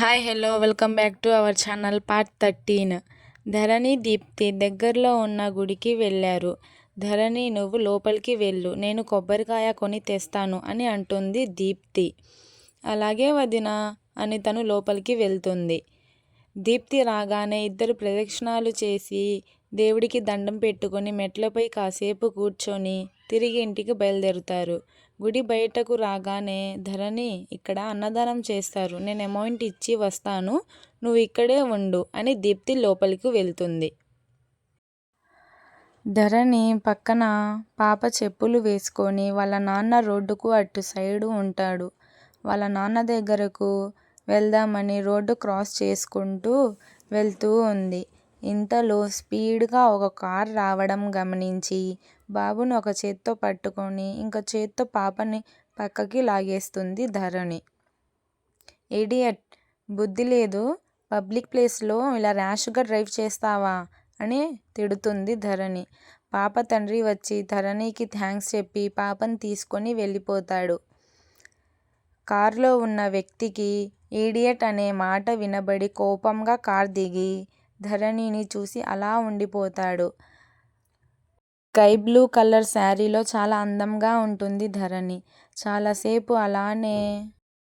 Hi hello welcome back to our channel part thirteen Dharani Deepthi దగ్గరలో ఉన్న గుడికి వెళ్ళారు. ధరణి నువ్వు లోపలికి వెళ్ళు. నేను కొబ్బరికాయ కొని తెస్తాను అని అంటుంది దీప్తి. అలాగే వదిన అని తను లోపలికి వెళ్తుంది. దీప్తి రాగానే ఇద్దరు ప్రదక్షిణాలు చేసి దేవుడికి దండం పెట్టుకొని మెట్లపై కాసేపు కూర్చొని తిరిగి ఇంటికి బయలుదేరుతారు. గుడి బయటకు రాగానే ధరణి ఇక్కడ అన్నదానం చేస్తారు. నేను అమౌంట్ ఇచ్చి వస్తాను. నువ్వు ఇక్కడే ఉండు అని దీప్తి లోపలికి వెళ్తుంది. ధరణి పక్కన పాప చెప్పులు వేసుకొని వాళ్ళ నాన్న రోడ్డుకు అటు సైడు ఉంటాడు. వాళ్ళ నాన్న దగ్గరకు వెళ్దామని రోడ్డు క్రాస్ చేసుకుంటూ వెళ్తూ ఉంది. ఇంతలో స్పీడ్గా ఒక కార్ రావడం గమనించి బాబుని ఒక చేత్తో పట్టుకొని ఇంకో చేత్తో పాపని పక్కకి లాగేస్తుంది ధరణి. ఇడియట్ బుద్ధి లేదు. పబ్లిక్ ప్లేస్లో ఇలా ర్యాష్గా డ్రైవ్ చేస్తావా? అని తిడుతుంది ధరణి. పాప తండ్రి వచ్చి ధరణికి థ్యాంక్స్ చెప్పి పాపని తీసుకొని వెళ్ళిపోతాడు. కారులో ఉన్న వ్యక్తికి ఈడియట్ అనే మాట వినబడి కోపంగా కార్ దిగి ధరణిని చూసి అలా ఉండిపోతాడు. స్కై బ్లూ కలర్ శారీలో చాలా అందంగా ఉంటుంది ధరణి. చాలాసేపు అలానే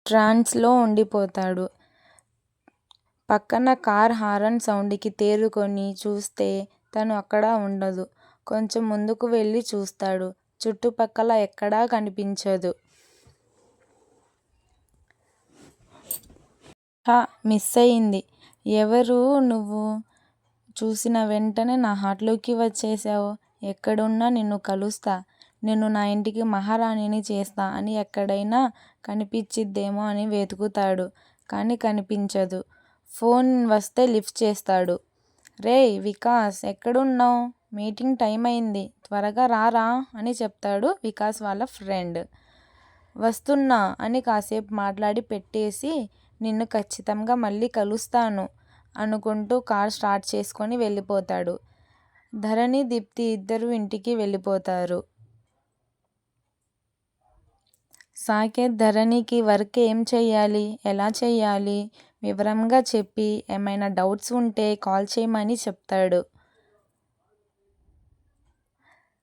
ట్రాన్స్లో ఉండిపోతాడు. పక్కన కార్ హారన్ సౌండ్కి తేరుకొని చూస్తే తను అక్కడ ఉండదు. కొంచెం ముందుకు వెళ్ళి చూస్తాడు. చుట్టుపక్కల ఎక్కడా కనిపించదు. మిస్ అయింది. ఎవరు నువ్వు? చూసిన వెంటనే నా హార్ట్లోకి వచ్చేసావు. ఎక్కడున్నా నిన్ను కలుస్తా. నిన్ను నా ఇంటికి మహారాణిని చేస్తా అని ఎక్కడైనా కనిపించిద్దేమో అని వెతుకుతాడు కానీ కనిపించదు. ఫోన్ వస్తే లిఫ్ట్ చేస్తాడు. రే వికాస్ ఎక్కడున్నావు? మీటింగ్ టైం అయింది. త్వరగా రారా అని చెప్తాడు వికాస్ వాళ్ళ ఫ్రెండ్. వస్తున్నా అని కాసేపు మాట్లాడి పెట్టేసి నిన్ను ఖచ్చితంగా మళ్ళీ కలుస్తాను అనుకుంటూ కార్ స్టార్ట్ చేసుకొని వెళ్ళిపోతాడు. ధరణి దీప్తి ఇద్దరు ఇంటికి వెళ్ళిపోతారు. సాకేత్ ధరణికి వర్క్ ఏం చేయాలి ఎలా చేయాలి వివరంగా చెప్పి ఏమైనా డౌట్స్ ఉంటే కాల్ చేయమని చెప్తాడు.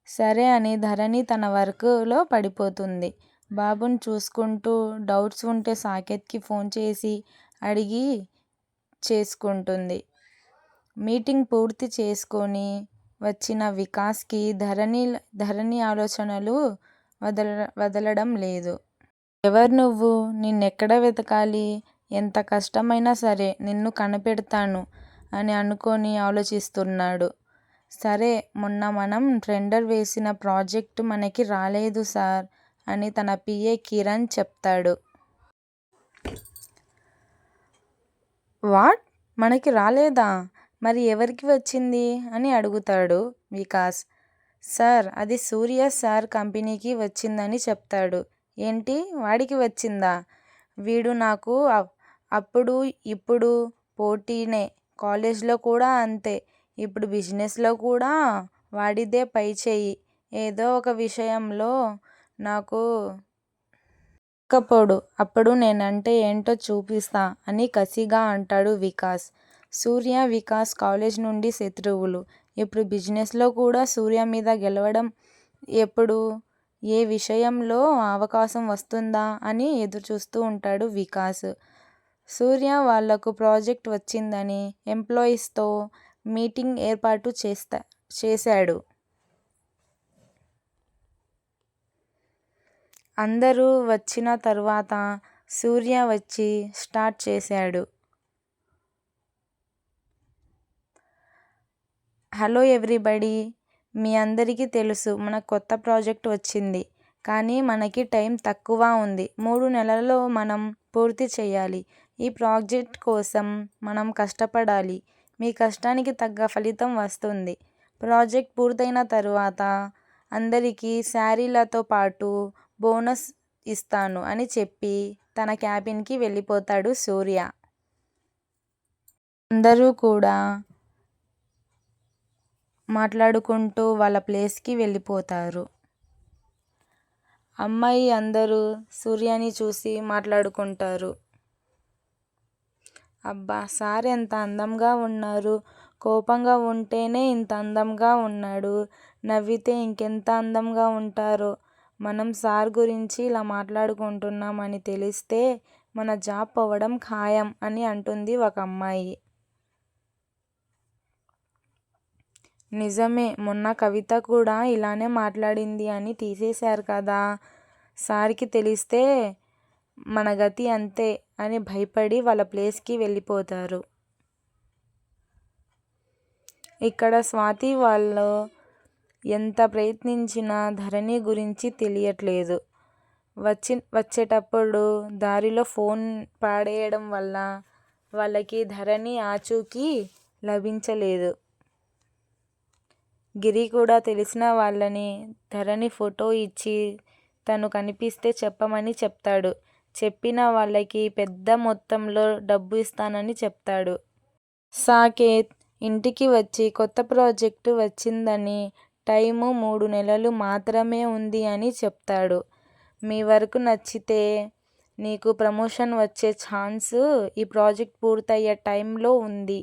సరే అని ధరణి తన వర్క్లో పడిపోతుంది. బాబుని చూసుకుంటూ డౌట్స్ ఉంటే సాకేత్కి ఫోన్ చేసి అడిగి చేసుకుంటుంది. మీటింగ్ పూర్తి చేసుకొని వచ్చిన వికాస్కి ధరణి ధరణి ఆలోచనలు వదల వదలడం లేదు. ఎవరు నువ్వు? నిన్నెక్కడ వెతకాలి? ఎంత కష్టమైనా సరే నిన్ను కనిపెడతాను అని అనుకొని ఆలోచిస్తున్నాడు. సరే మొన్న మనం టెండర్ వేసిన ప్రాజెక్ట్ మనకి రాలేదు సార్ అని తన పిఏ కిరణ్ చెప్తాడు. వాట్? మనకి రాలేదా? మరి ఎవరికి వచ్చింది? అని అడుగుతాడు వికాస్. సార్ అది సూర్య సార్ కంపెనీకి వచ్చిందని చెప్తాడు. ఏంటి? వాడికి వచ్చిందా? వీడు నాకు అప్పుడు ఇప్పుడు పోటీనే. కాలేజ్లో కూడా అంతే. ఇప్పుడు బిజినెస్లో కూడా వాడిదే పై చేయి. ఏదో ఒక విషయంలో నాకు ఎక్కపోడు అప్పుడు నేనంటే ఏంటో చూపిస్తా అని కసిగా అంటాడు వికాస్. సూర్య వికాస్ కాలేజ్ నుండి శత్రువులు. ఇప్పుడు బిజినెస్లో కూడా సూర్య మీద గెలవడం ఎప్పుడు? ఏ విషయంలో అవకాశం వస్తుందా అని ఎదురు చూస్తూ ఉంటాడు వికాస్. సూర్య వాళ్ళకు ప్రాజెక్ట్ వచ్చిందని ఎంప్లాయీస్తో మీటింగ్ ఏర్పాటు చేస్తా చేశాడు. అందరూ వచ్చిన తర్వాత సూర్య వచ్చి స్టార్ట్ చేశాడు. Hello everybody. మీ అందరికీ తెలుసు మన కొత్త ప్రాజెక్ట్ వచ్చింది. కానీ మనకి టైం తక్కువ ఉంది. మూడు నెలల్లో మనం పూర్తి చేయాలి. ఈ ప్రాజెక్ట్ కోసం మనం కష్టపడాలి. మీ కష్టానికి తగ్గ ఫలితం వస్తుంది. ప్రాజెక్ట్ పూర్తయిన తరువాత అందరికీ శారీలతో పాటు బోనస్ ఇస్తాను అని చెప్పి తన క్యాబిన్కి వెళ్ళిపోతాడు సూర్య. అందరూ కూడా మాట్లాడుకుంటూ వాళ్ళ ప్లేస్కి వెళ్ళిపోతారు. అమ్మాయి అందరూ సూర్యని చూసి మాట్లాడుకుంటారు. అబ్బా సార్ ఎంత అందంగా ఉన్నారు. కోపంగా ఉంటేనే ఇంత అందంగా ఉన్నాడు. నవ్వితే ఇంకెంత అందంగా ఉంటారో. మనం సార్ గురించి ఇలా మాట్లాడుకుంటున్నామని తెలిస్తే మన జాబ్ పోవడం ఖాయం అని అంటుంది ఒక అమ్మాయి. నిజమే మొన్న కవిత కూడా ఇలానే మాట్లాడింది అని తీసేశారు కదా. సార్కి తెలిస్తే మన గతి అంతే అని భయపడి వాళ్ళ ప్లేస్కి వెళ్ళిపోతారు. ఇక్కడ స్వాతి వాళ్ళు ఎంత ప్రయత్నించినా ధరణి గురించి తెలియట్లేదు. వచ్చి వచ్చేటప్పుడు దారిలో ఫోన్ పాడేయడం వల్ల వాళ్ళకి ధరణి ఆచూకీ లభించలేదు. గిరి కూడా తెలిసిన వాళ్ళని ధరణి ఫోటో ఇచ్చి తను కనిపిస్తే చెప్పమని చెప్తాడు. చెప్పిన వాళ్ళకి పెద్ద మొత్తంలో డబ్బు ఇస్తానని చెప్తాడు. సాకేత్ ఇంటికి వచ్చి కొత్త ప్రాజెక్టు వచ్చిందని టైము మూడు నెలలు మాత్రమే ఉంది అని చెప్తాడు. మీ వరకు నచ్చితే నీకు ప్రమోషన్ వచ్చే ఛాన్స్ ఈ ప్రాజెక్ట్ పూర్తయ్యే టైంలో ఉంది.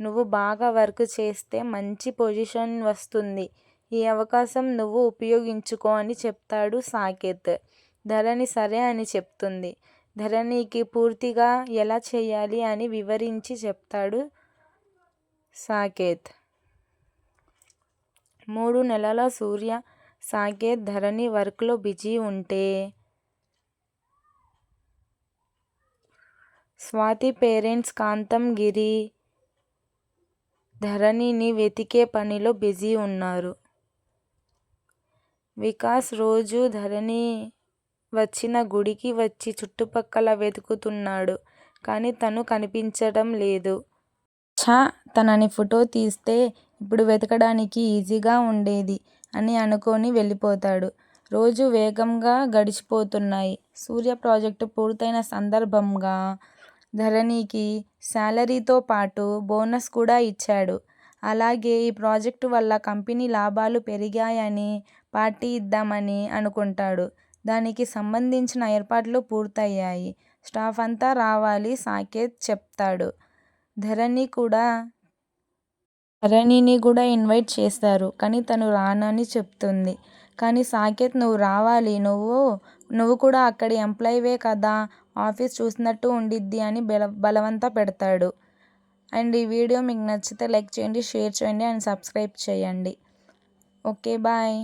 నువ్వు బాగా వర్క్ చేస్తే మంచి పొజిషన్ వస్తుంది. ఈ అవకాశం నువ్వు ఉపయోగించుకో అని చెప్తాడు సాకేత్. ధరణి సరే అని చెప్తుంది. ధరణికి పూర్తిగా ఎలా చేయాలి అని వివరించి చెప్తాడు సాకేత్. మూడు నెలల సూర్య సాకేత్ ధరణి వర్క్లో బిజీ ఉంటే? స్వాతి పేరెంట్స్ కాంతం గిరి ధరణిని వెతికే పనిలో బిజీ ఉన్నారు. వికాస్ రోజు ధరణి వచ్చిన గుడికి వచ్చి చుట్టుపక్కల వెతుకుతున్నాడు కానీ తను కనిపించడం లేదు. ఛా తనని ఫోటో తీస్తే ఇప్పుడు వెతకడానికి ఈజీగా ఉండేది అని అనుకొని వెళ్ళిపోతాడు. రోజు వేగంగా గడిచిపోతున్నాయి. సూర్య ప్రాజెక్టు పూర్తయిన సందర్భంగా ధరణికి శాలరీతో పాటు బోనస్ కూడా ఇచ్చాడు. అలాగే ఈ ప్రాజెక్టు వల్ల కంపెనీ లాభాలు పెరిగాయని పార్టీ ఇద్దామని అనుకుంటాడు. దానికి సంబంధించిన ఏర్పాట్లు పూర్తయ్యాయి. స్టాఫ్ అంతా రావాలి సాకేత్ చెప్తాడు. ధరణి కూడా ధరణిని కూడా ఇన్వైట్ చేస్తారు. కానీ తను రానని చెప్తుంది. కానీ సాకేత్ నువ్వు రావాలి. నువ్వు నువ్వు కూడా అక్కడి ఎంప్లాయీవే కదా ఆఫీస్ చూసినట్టు ఉండిద్ది అని బల బలవంత పెడతాడు. అండ్ ఈ వీడియో మీకు నచ్చితే లైక్ చేయండి షేర్ చేయండి అండ్ సబ్స్క్రైబ్ చేయండి. Okay bye.